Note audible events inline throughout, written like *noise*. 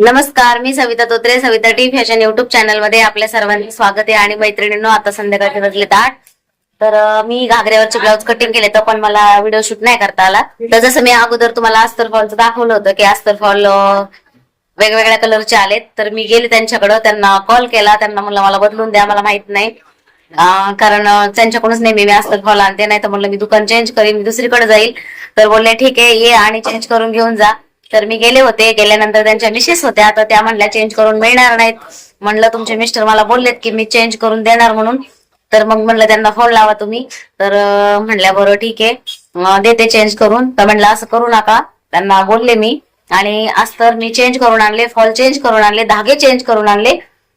नमस्कार मी Savita Totre Savita T fashion YouTube चॅनलमध्ये आपल्या सर्वांचे स्वागत आहे आणि मैत्रिणींनो आता संध्याकाळचे वाजले आठ तर मी घागऱ्यावरचे ब्लाऊज कटिंग केले तर पण मला व्हिडिओ शूट नाही करता आला. तर जसं मी अगोदर तुम्हाला अस्तर फॉलचं दाखवलं होतं की अस्तर फॉल वेगवेगळ्या कलरचे आलेत. तर मी गेले त्यांच्याकडं त्यांना कॉल केला त्यांना म्हणलं मला बदलून द्या मला माहीत नाही. कारण त्यांच्याकडूनच नेहमी मी अस्तर फॉल आणते नाही तर म्हणलं मी दुकान चेंज करीन मी दुसरीकडे जाईल. तर बोलले ठीक आहे ये आणि चेंज करून घेऊन जा. तर मी गेले होते गेल्यानंतर त्यांच्या मिसेस होत्या. तर त्या म्हणल्या चेंज करून मिळणार नाहीत. म्हणलं तुमचे मिस्टर मला बोललेत की मी चेंज करून देणार म्हणून. तर मग म्हणलं त्यांना फोन लावा तुम्ही. तर म्हणल्या बरं ठीक आहे. देते चेंज करून. तर म्हणलं असं करू नका. त्यांना बोलले मी. आणि आज तर मी चेंज करून आणले फॉल चेंज करून आणले धागे चेंज करून आणले.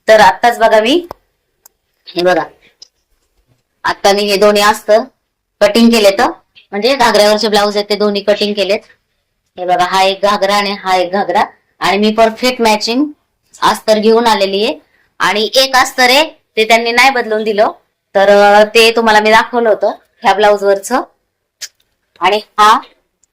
तर आत्ताच बघा मी. हे बघा. आता मी हे दोन्ही असत. कटिंग केले तर म्हणजे घागऱ्यावरचे ब्लाऊज आहेत ते दोन्ही कटिंग केलेत. हे बघा हा एक घागरा आणि हा एक घागरा. आणि मी परफेक्ट मॅचिंग अस्तर घेऊन आलेली आहे. आणि एक अस्तर आहे ते त्यांनी नाही बदलून दिलं. तर ते तुम्हाला मी दाखवलं होतं ह्या ब्लाउज वरच आणि हा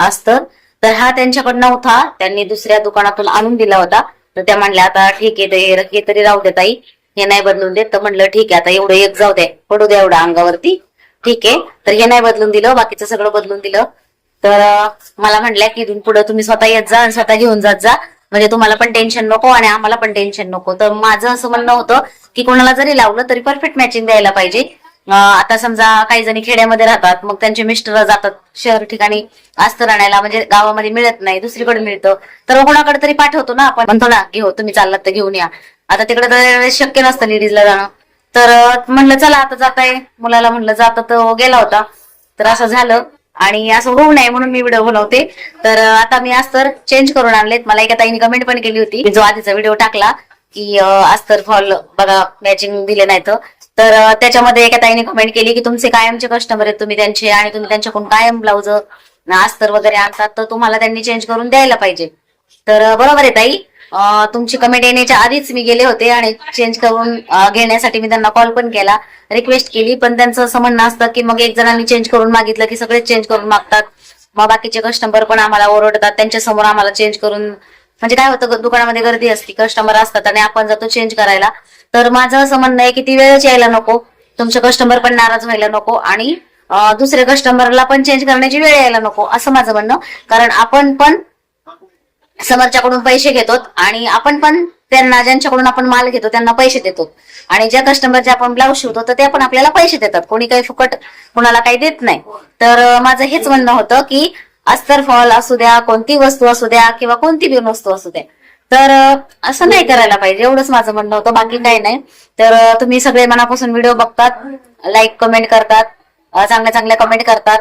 अस्तर. तर हा त्यांच्याकडे नव्हता त्यांनी दुसऱ्या दुकानातून आणून दिला होता. तर त्या म्हणल्या आता ठीक आहे ते हे तरी राहू दे ताई. हे नाही बदलून देत. तर म्हणलं ठीक आहे आता एवढं एक जाऊ दे पडू द्या एवढं अंगावरती. ठीक आहे तर हे नाही बदलून दिलं बाकीचं सगळं बदलून दिलं. तर मला म्हटलंय की इथून पुढे तुम्ही स्वतः येत जा आणि स्वतः घेऊन जात जा. म्हणजे तुम्हाला पण टेन्शन नको आणि आम्हाला पण टेन्शन नको. तर माझं असं म्हणणं होतं की कोणाला जरी लावलं तरी परफेक्ट मॅचिंग द्यायला पाहिजे. आता समजा काही जणी खेड्यामध्ये राहतात मग त्यांचे मिस्टर जातात शहर ठिकाणी अस्तर आणायला म्हणजे गावामध्ये मिळत नाही दुसरीकडे मिळतं. तर कोणाकडे तरी पाठवतो ना आपण म्हणतो ना घेऊ हो, तुम्ही चाललात तर घेऊन या. आता तिकडे तर शक्य नसतं लेडीजला जाणं. तर म्हणलं चला आता जाताय. मुलाला म्हणलं जाता तर गेला होता. तर असं झालं. आणि असं होऊ नये म्हणून मी व्हिडिओ बनवते. तर आता मी अस्तर चेंज करून आणलेत. मला एका ताईने कमेंट पण केली होती. जो आधीचा व्हिडिओ टाकला की अस्तर फॉल बघा मॅचिंग दिले नाहीत. तर त्याच्यामध्ये एका ताईने कमेंट केली की तुमचे कायमचे कस्टमर आहेत तुम्ही त्यांचे आणि तुम्ही त्यांच्याकडून कायम ब्लाऊज अस्तर वगैरे आणतात तर तुम्हाला त्यांनी चेंज करून द्यायला पाहिजे. तर बरोबर आहे ताई. तुमची कमेंट येण्याच्या आधीच मी गेले होते आणि चेंज करून घेण्यासाठी मी त्यांना कॉल पण केला रिक्वेस्ट केली. पण त्यांचं असं म्हणणं असतं की मग एक जणांनी चेंज करून मागितलं की सगळेच चेंज करून मागतात. मग बाकीचे कस्टमर पण आम्हाला ओरडतात. त्यांच्यासमोर आम्हाला चेंज करून म्हणजे काय होतं दुकानामध्ये गर्दी असते कस्टमर असतात आणि आपण जातो चेंज करायला. तर माझं असं म्हणणं आहे की ती वेळच यायला नको. तुमचे कस्टमर पण नाराज व्हायला नको आणि दुसऱ्या कस्टमरला पण चेंज करण्याची वेळ यायला नको. असं माझं म्हणणं. कारण आपण पण समोरच्याकडून पैसे घेतो आणि आपण पण त्यांना ज्यांच्याकडून आपण माल घेतो त्यांना पैसे देतो. आणि ज्या कस्टमरचे आपण ब्लाऊज शिवतो तर ते पण आपल्याला पैसे देतात. कोणी काही फुकट कोणाला काही देत नाही. तर माझं हेच म्हणणं होतं की अस्तर फॉल असू द्या कोणती वस्तू असू द्या किंवा कोणती बी वस्तू असू द्या. तर असं नाही करायला पाहिजे. एवढंच माझं म्हणणं होतं. बाकी काही नाही. तर तुम्ही सगळे मनापासून व्हिडिओ बघतात लाईक कमेंट करतात चांगल्या चांगल्या कमेंट करतात.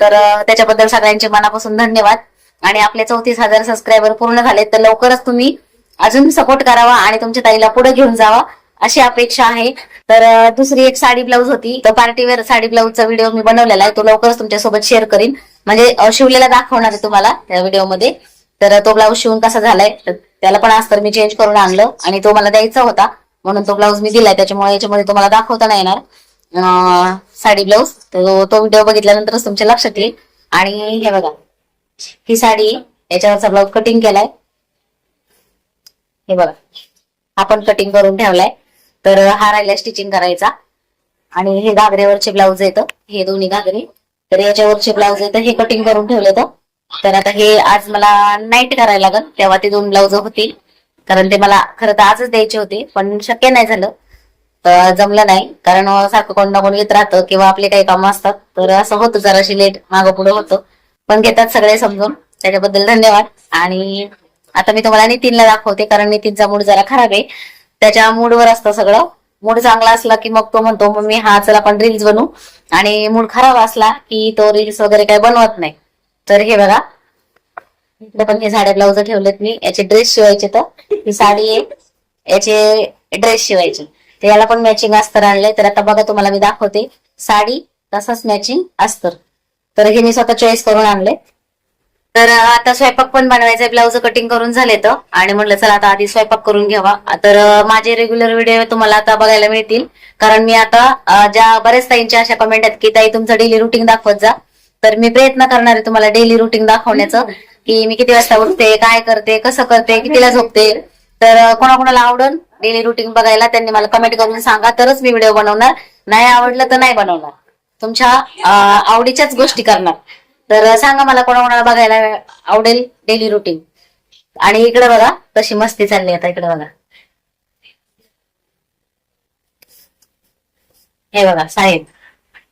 तर त्याच्याबद्दल सगळ्यांचे मनापासून धन्यवाद. आणि आपले चौतीस हजार सबस्क्रायबर पूर्ण झाले तर लवकरच तुम्ही अजून सपोर्ट करावा आणि तुमच्या ताईला पुढे घेऊन जावा अशी अपेक्षा आहे. तर दुसरी एक साडी ब्लाऊज होती. तर पार्टीवेअर साडी ब्लाऊजचा व्हिडिओ मी बनवलेला आहे. तो लवकरच तुमच्यासोबत शेअर करीन. म्हणजे शिवलेला दाखवणार आहे तुम्हाला त्या व्हिडिओमध्ये तर तो ब्लाऊज शिवून कसा झालाय त्याला पण आज तर मी चेंज करून आणलं आणि तो मला द्यायचा होता. म्हणून तो ब्लाऊज मी दिलाय. त्याच्यामुळे याच्यामध्ये तुम्हाला दाखवता नाही येणार. साडी ब्लाऊज तर तो व्हिडिओ बघितल्यानंतरच तुमच्या लक्षात येईल. आणि हे बघा ही साडी याच्यावरचा ब्लाऊज कटिंग केलाय. हे बघा. आपण कटिंग करून ठेवलाय. तर हा राहिला स्टिचिंग करायचा. आणि हे घागरेवरचे ब्लाऊज येतं हे दोन्ही घागरे. तर याच्यावरचे ब्लाऊज येतं हे कटिंग करून ठेवले तर आता हे आज मला नाईट करायला लागल. तेव्हा ते दोन ब्लाऊज होतील. कारण ते मला खरं तर आजच द्यायचे होते. पण शक्य नाही झालं. तर जमलं नाही. कारण सारखं कोण ना कोण येत राहतं. किंवा आपले काही कामं असतात. तर असं होतं जराशी लेट मागं पुढे होतं. पण घेतात सगळे समजून. त्याच्याबद्दल धन्यवाद. आणि आता मी तुम्हाला नितीनला दाखवते कारण नितीनचा मूड जरा खराब आहे. त्याच्या मूडवर असतं सगळं. मूड चांगला असला की मग तो म्हणतो मग मी हा चला आपण रील्स बनवू. आणि मूड खराब असला की तो रील्स वगैरे काही बनवत नाही. तर हे बघा. इकडे पण हे साड्या ब्लाऊज ठेवलेत मी. याचे ड्रेस शिवायचे तर. ही साडी आहे. याचे ड्रेस शिवायचे. तर याला पण मॅचिंग अस्तर आणलंय. तर आता बघा तुम्हाला मी दाखवते. साडी तसंच मॅचिंग अस्तर. तर हे मी स्वतः चॉईस करून आणले. तर आता स्वयंपाक पण बनवायचा ब्लाऊज कटिंग करून झाले तर. आणि म्हटलं चला आता आधी स्वयंपाक करून घ्यावा. तर माझे रेग्युलर व्हिडिओ तुम्हाला आता बघायला मिळतील. कारण मी आता ज्या बऱ्याच ताईंच्या अशा कमेंट आहेत की ताई तुमचं डेली रुटीन दाखवत जा. तर मी प्रयत्न करणार आहे तुम्हाला डेली रुटीन दाखवण्याचं. की मी किती वाजता उठते काय करते कसं करते कितीला झोपते. तर कोणाकोणाला आवडून डेली रुटीन बघायला त्यांनी मला कमेंट करून सांगा. तरच मी व्हिडिओ बनवणार. नाही आवडलं तर नाही बनवणार. तुमच्या आवडीच्याच गोष्टी करणार. तर सांगा मला कोणाकोणाला बघायला आवडेल डेली रुटीन आणि इकडे बघा कशी मस्ती चालली आता इकडे बघा. हे बघा साहेब.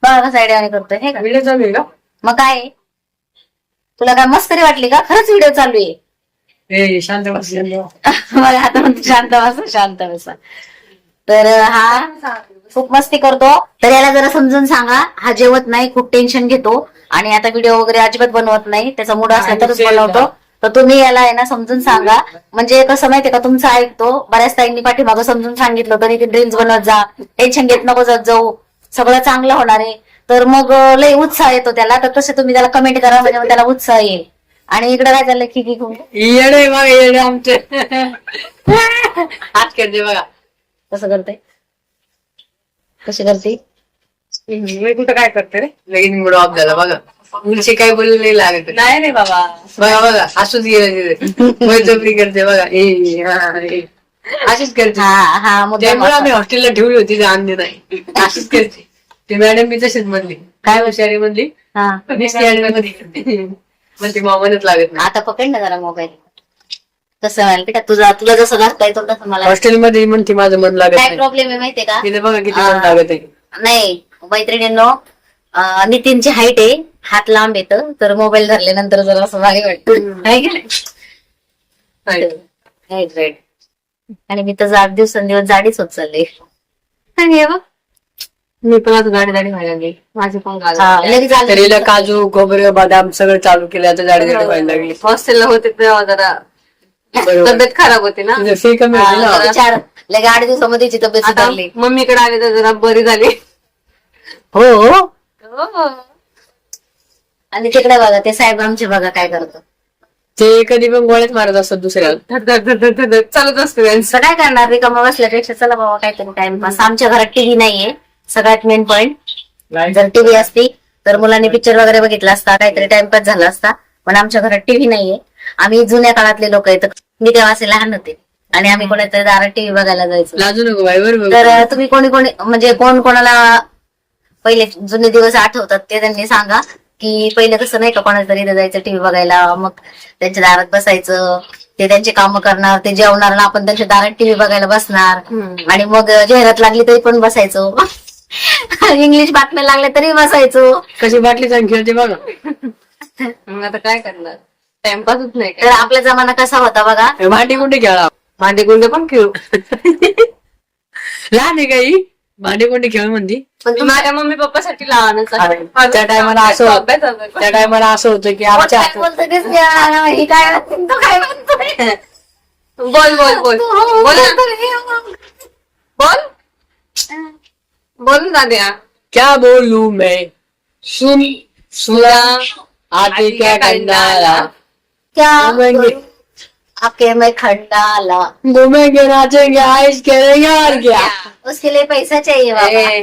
बघा कसा आयडिया करतोय हे का? व्हिडिओ चालू आहे का? मग काय? तुला काय मस्करी वाटली का? खरंच व्हिडिओ चालू आहे. ए शांत बस. मला *laughs* आता म्हणतो शांत बसा शांत बसा. तर हा. खूप मस्ती करतो. तर याला जरा समजून सांगा. हा जेवत नाही खूप टेन्शन घेतो. आणि आता व्हिडिओ वगैरे अजिबात बनवत नाही. त्याचा मूड असला तरच बनवतो. तर तुम्ही याला आहे ना समजून सांगा. म्हणजे कसं माहितीये का तुमचं ऐकतो. बऱ्याच ताईंनी पाठीमागं समजून सांगितलं. तरी ड्रील्स बनवत जा. टेन्शन घेत नको जात जाऊ. सगळं चांगलं होणार आहे. तर मग लय उत्साह येतो त्याला. तर तसे तुम्ही त्याला कमेंट करा. म्हणजे त्याला उत्साह येईल. आणि इकडे काय चाललंय? की की येडे बघा येडे आमचे. *laughs* हात करते बघा. कसं करते कशी करते मी कुठं काय करते रे? लगेच मूड ऑफ झाला. बघा. उलशी काय बोलले नाही लागत. नाही रे बाबा. बघा बघा. असूच गेलं तिथे. मैत्री करते बघा. ए हा, ए. अशीच करते. हा हा त्यामुळे आम्ही हॉस्टेलला ठेवली होती ते आणली नाही. अशीच करते. ते मॅडम मी तशीच म्हणली. काय हुशारी म्हणली? हा. मध्ये. करते म्हणते मामानच लागत नाही. आता पकड ना जरा मोबाईल. कसं माहिती का तुझा तुला जसं घालता येतो तसं मला हॉस्टेलमध्ये म्हणते माझं मन लागत काय नाही. प्रॉब्लेम आहे माहितीये का? तिथे बघा किती हा. मन लागत आहे. नाही मैत्रिणींनो अं, नितीनची हाईट आहे. हात लांब येतं तर. मोबाईल धरल्यानंतर जरा असं भारी वाटतं आहे की नाही? नाही. राईट राईट आणि मी तर आठ दिवसेंदिवस जाडीच होत चालली. आणि हे बघ. मी पण आता गाडी गाडी व्हायला लागली. माझी पण हा, लगेच आली. तरीला काजू खोबरे बदाम सगळं चालू केलं. आता गाडी गाडी व्हायला लागली. हॉस्टेलला होते तेव्हा जरा. तब्येत खराब होती ना? तुझं फी कमी होती हा, ना. लगे चार लगे आठ दिवसामध्ये तिची तब्येत आता सुधारली. मम्मीकडे आले तर जरा बरी झाली. हो? आणि तिकडे बघा ते साहेब आमचे बघा काय करतो ते कधी पण गोळ्यात मारत असतात दुसऱ्याला. धड धड धड धड धड धड चालत असते त्यांचं काय करणार? रिकामा बसल्यापेक्षा चला बाबा काहीतरी टाइमपास आमच्या घरात टीव्ही नाहीये. सगळ्यात मेन पॉइंट जर टीव्ही असती तर मुलांनी पिक्चर वगैरे बघितला असता काहीतरी टाइमपास झाला असता पण आमच्या घरात टीव्ही नाहीये. आम्ही जुन्या काळातले लोक आहेत मी तेव्हा असे लहान होते. आणि आम्ही कोणातरी दारात टीव्ही बघायला जायचो. लाजू नको बाई बरोबर तर तुम्ही कोणी कोणी म्हणजे कोण कोणाला पहिले जुने दिवस आठवतात ते त्यांनी सांगा की पहिले कसं नाही का कोणाच्या तरी इथं जायचं टीव्ही बघायला मग त्यांच्या दारात बसायचं ते त्यांचे कामं करणार ते जेवणार आणि आपण त्यांच्या दारात टीव्ही बघायला बसणार. आणि मग जाहिरात लागली तरी पण बसायचो. *laughs* इंग्लिश बातम्या लागल्या तरी बसायचो. कशी बाटली खेळते बघा. *laughs* मग आता काय करणार? टाइमपासच नाही तर आपला जमाना कसा होता बघा? भांडी कुठे खेळा. भांडे गुंडे पण खेळू. *laughs* लहान आहे काही. भांडी कोणती खेळ म्हणती. पण मी तुम्ही माझ्या मम्मी पप्पासाठी लहानच आहे. त्या टायमाला असं अभ्यास अभ्यास. त्या टायमाला असं होतं की आमच्या काय बोलतोय तेच नाही. आ, ही काय म्हणते, तो काय म्हणतोय बोल बोल बोल. बोल ना. बोल. बोल. ना द्या. क्या बोलू मैं? सुन सुना आते क्या कंडाला क्या घूमेंगे। आके मैं खंडाला घूमेंगे नाचेंगे आइश करेंगे और क्या? उसके लिए पैसा चाहिए बाबा। ए,